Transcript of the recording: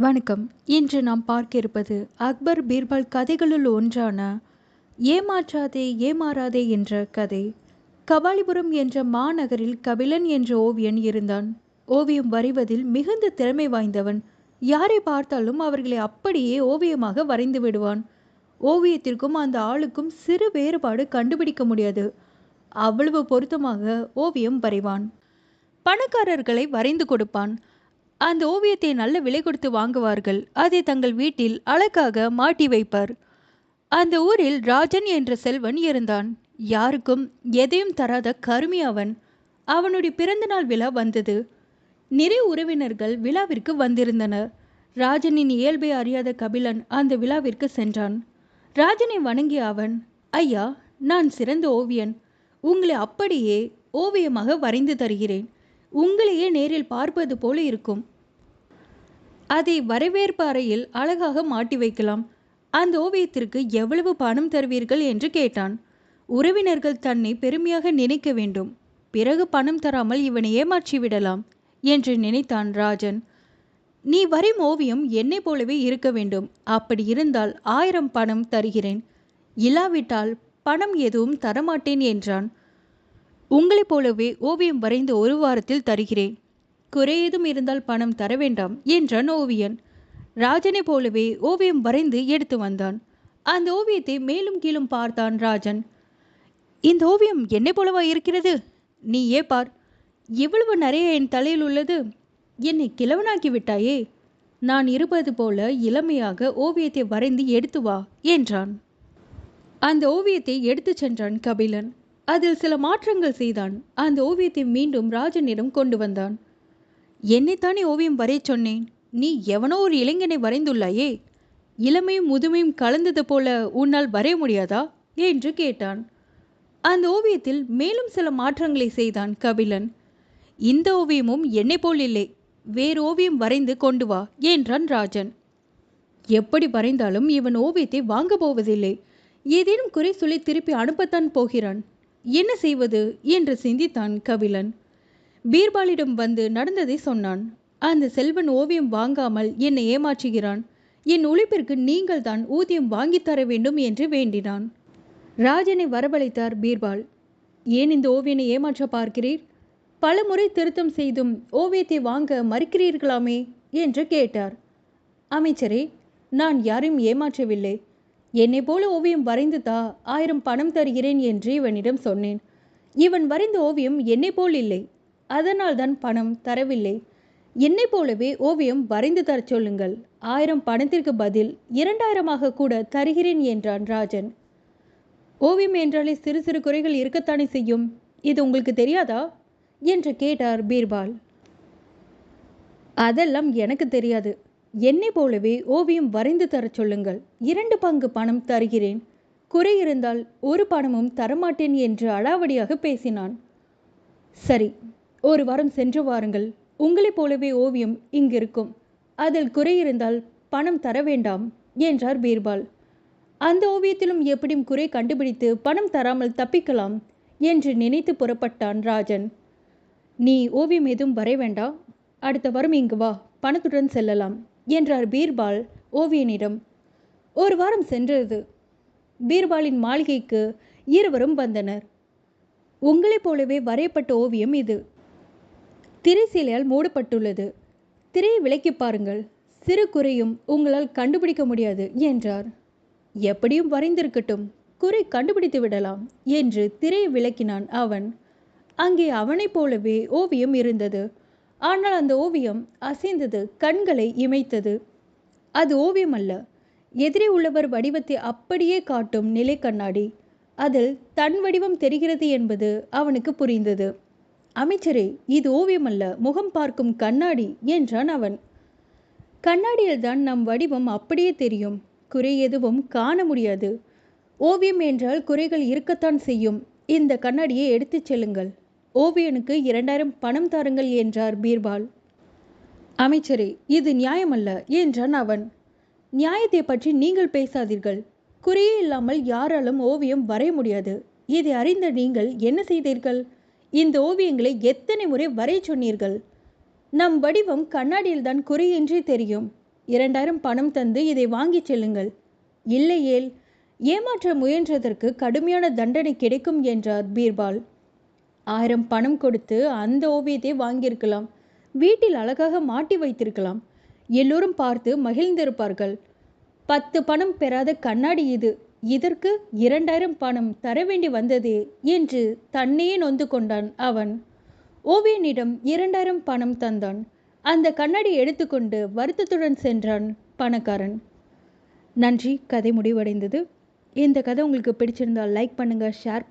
வணக்கம். இன்று நாம் பார்க்க இருப்பது அக்பர் பீர்பால் கதைகளுள் ஒன்றான ஏமாற்றாதே ஏமாறாதே என்ற கதை. கபாலிபுரம் என்ற மாநகரில் கபிலன் என்ற ஓவியன் இருந்தான். ஓவியம் வரைவதில் மிகுந்த திறமை வாய்ந்தவன். யாரை பார்த்தாலும் அவர்களை அப்படியே ஓவியமாக வரைந்து விடுவான். ஓவியத்திற்கும் அந்த ஆளுக்கும் சிறு வேறுபாடு கண்டுபிடிக்க முடியாது. அவ்வளவு பொருத்தமாக ஓவியம் வரைவான். பணக்காரர்களை வரைந்து கொடுப்பான். அந்த ஓவியத்தை நல்ல விலை கொடுத்து வாங்குவார்கள். அதை தங்கள் வீட்டில் அழகாக மாட்டி வைப்பார். அந்த ஊரில் ராஜன் என்ற செல்வன் இருந்தான். யாருக்கும் எதையும் தராத கருமி அவன். அவனுடைய பிறந்தநாள் விழா வந்தது. நிறைய உறவினர்கள் விழாவிற்கு வந்திருந்தனர். ராஜனின் இயல்பை அறியாத கபிலன் அந்த விழாவிற்கு சென்றான். ராஜனை வணங்கிய அவன் ஐயா நான் சிறந்த ஓவியன். உங்களை அப்படியே ஓவியமாக வரைந்து தருகிறேன். உங்களையே நேரில் பார்ப்பது போல இருக்கும். அதை வரவேற்பு அறையில் அழகாக மாட்டி வைக்கலாம். அந்த ஓவியத்திற்கு எவ்வளவு பணம் தருவீர்கள் என்று கேட்டான். உறவினர்கள் தன்னை பெருமையாக நினைக்க வேண்டும். பிறகு பணம் தராமல் இவனை ஏமாற்றி விடலாம் என்று நினைத்தான் ராஜன். நீ வரையும் ஓவியம் என்னை போலவே இருக்க வேண்டும். அப்படி இருந்தால் ஆயிரம் பணம் தருகிறேன். இல்லாவிட்டால் பணம் எதுவும் தரமாட்டேன் என்றான். உங்களைப் போலவே ஓவியம் வரைந்து ஒரு வாரத்தில் தருகிறேன். குறையேதும் இருந்தால் பணம் தர வேண்டாம் என்றான் ஓவியன். ராஜனை போலவே ஓவியம் வரைந்து எடுத்து வந்தான். அந்த ஓவியத்தை மேலும் கீழும் பார்த்தான் ராஜன். இந்த ஓவியம் என்னை போலவா இருக்கிறது? நீ ஏ பார். இவ்வளவு நிறைய என் தலையில் உள்ளது. என்னை கிழவனாக்கி விட்டாயே நான் இருப்பது போல இளமையாக ஓவியத்தை வரைந்து எடுத்து வா என்றான். அந்த ஓவியத்தை எடுத்துச் சென்றான் கபிலன். அதில் சில மாற்றங்கள் செய்தான். அந்த ஓவியத்தை மீண்டும் ராஜனிடம் கொண்டு வந்தான். என்னைத்தானே ஓவியம் வரைய சொன்னேன்? நீ எவனோ ஒரு இளைஞனை வரைந்துள்ளாயே? இளமையும் முதுமையும் கலந்தது போல உன்னால் வரைய முடியாதா? என்று கேட்டான். அந்த ஓவியத்தில் மேலும் சில மாற்றங்களை செய்தான் கபிலன். இந்த ஓவியமும் என்னை போல் இல்லை. வேறு ஓவியம் வரைந்து கொண்டு வா என்றான் ராஜன். எப்படி வரைந்தாலும் இவன் ஓவியத்தை வாங்க போவதில்லை. ஏதேனும் குறை சொல்லி திருப்பி அனுப்பத்தான் போகிறான். என்ன செய்வது என்று சிந்தித்தான் கபிலன். பீர்பாலிடம் வந்து நடந்ததை சொன்னான். அந்த செல்வன் ஓவியம் வாங்காமல் என்னை ஏமாற்றுகிறான். என் உழைப்பிற்கு நீங்கள் தான் ஊதியம் வாங்கித் தர வேண்டும் என்று வேண்டினான். ராஜனை வரவழைத்தார் பீர்பால். ஏன் இந்த ஓவியனை ஏமாற்ற பார்க்கிறீர்? பல முறை திருத்தம் செய்தும் ஓவியத்தை வாங்க மறுக்கிறீர்களாமே? என்று கேட்டார். அமைச்சரே நான் யாரையும் ஏமாற்றவில்லை. என்னை போல ஓவியம் வரைந்து தா ஆயிரம் பணம் தருகிறேன் என்று இவனிடம் சொன்னேன். இவன் வரைந்த ஓவியம் என்னை போல் இல்லை. அதனால்தான் பணம் தரவில்லை. என்னை போலவே ஓவியம் வரைந்து தரச் சொல்லுங்கள். ஆயிரம் பணத்திற்கு பதில் இரண்டாயிரமாக கூட தருகிறேன் என்றான் ராஜன். ஓவியம் என்றாலே சிறு சிறு குறைகள் இருக்கத்தானே செய்யும்? இது உங்களுக்கு தெரியாதா? என்று கேட்டார் பீர்பால். அதெல்லாம் எனக்கு தெரியாது. என்னை போலவே ஓவியம் வரைந்து தரச் சொல்லுங்கள். இரண்டு பங்கு பணம் தருகிறேன். குறை இருந்தால் ஒரு பணமும் தரமாட்டேன் என்று அடாவடியாக பேசினான். சரி ஒரு வாரம் சென்று வாருங்கள். உங்களைப் போலவே ஓவியம் இங்கிருக்கும். அதில் குறை இருந்தால் பணம் தர வேண்டாம் என்றார் பீர்பால். அந்த ஓவியத்திலும் எப்படியும் குறை கண்டுபிடித்து பணம் தராமல் தப்பிக்கலாம் என்று நினைத்து புறப்பட்டான் ராஜன். நீ ஓவியம் எதுவும் வரைய வேண்டாம் அடுத்த வாரம் இங்கு வா. பணத்துடன் செல்லலாம். என்றார் பீர்பால் ஓவியனிடம். ஒரு வாரம் சென்றது. பீர்பாலின் மாளிகைக்கு இருவரும் வந்தனர். உங்களைப் போலவே வரையப்பட்ட ஓவியம் இது. திரைசீலையால் மூடப்பட்டுள்ளது. திரையை விலக்கி பாருங்கள். சிறு குறையும் உங்களால் கண்டுபிடிக்க முடியாது என்றார். எப்படியும் வரைந்திருக்கட்டும். குறை கண்டுபிடித்து விடலாம் என்று திரையை விளக்கினான் அவன். அங்கே அவனைப் போலவே ஓவியம் இருந்தது. ஆனால் அந்த ஓவியம் அசைந்தது கண்களை இமைத்தது. அது ஓவியம் அல்ல எதிரே உள்ளவர் வடிவத்தை அப்படியே காட்டும் நிலை கண்ணாடி. அதில் தன் வடிவம் தெரிகிறது என்பது அவனுக்கு புரிந்தது. அமைச்சரே இது ஓவியம் அல்ல முகம் பார்க்கும் கண்ணாடி என்றான் அவன். கண்ணாடியில்தான் நம் வடிவம் அப்படியே தெரியும். குறை எதுவும் காண முடியாது. ஓவியம் என்றால் குறைகள் இருக்கத்தான் செய்யும். இந்த கண்ணாடியை எடுத்துச் செல்லுங்கள். ஓவியனுக்கு இரண்டாயிரம் பணம் தாருங்கள் என்றார் பீர்பால். அமைச்சரே இது நியாயமல்ல என்றான் அவன். நியாயத்தை பற்றி நீங்கள் பேசாதீர்கள். குறையே இல்லாமல் யாராலும் ஓவியம் வரைய முடியாது. இதை அறிந்த நீங்கள் என்ன செய்தீர்கள்? இந்த ஓவியங்களை எத்தனை முறை வரைய சொன்னீர்கள்? நம் வடிவம் கண்ணாடியில்தான் குறையின்றி தெரியும். இரண்டாயிரம் பணம் தந்து இதை வாங்கிச் செல்லுங்கள். இல்லையேல் ஏமாற்ற முயன்றதற்கு கடுமையான தண்டனை கிடைக்கும் என்றார் பீர்பால். ஆயிரம் பணம் கொடுத்து அந்த ஓவியத்தை வாங்கியிருக்கலாம். வீட்டில் அழகாக மாட்டி வைத்திருக்கலாம். எல்லோரும் பார்த்து மகிழ்ந்திருப்பார்கள். பத்து பணம் பெறாத கண்ணாடி இது. இதற்கு இரண்டாயிரம் பணம் தர வேண்டி வந்ததே என்று தன்னையே நொந்து கொண்டான் அவன். ஓவியனிடம் இரண்டாயிரம் பணம் தந்தான். அந்த கண்ணாடி எடுத்துக்கொண்டு வருத்தத்துடன் சென்றான் பணக்காரன். நன்றி. கதை முடிவடைந்தது. இந்த கதை உங்களுக்கு பிடிச்சிருந்தால் லைக் பண்ணுங்கள் ஷேர்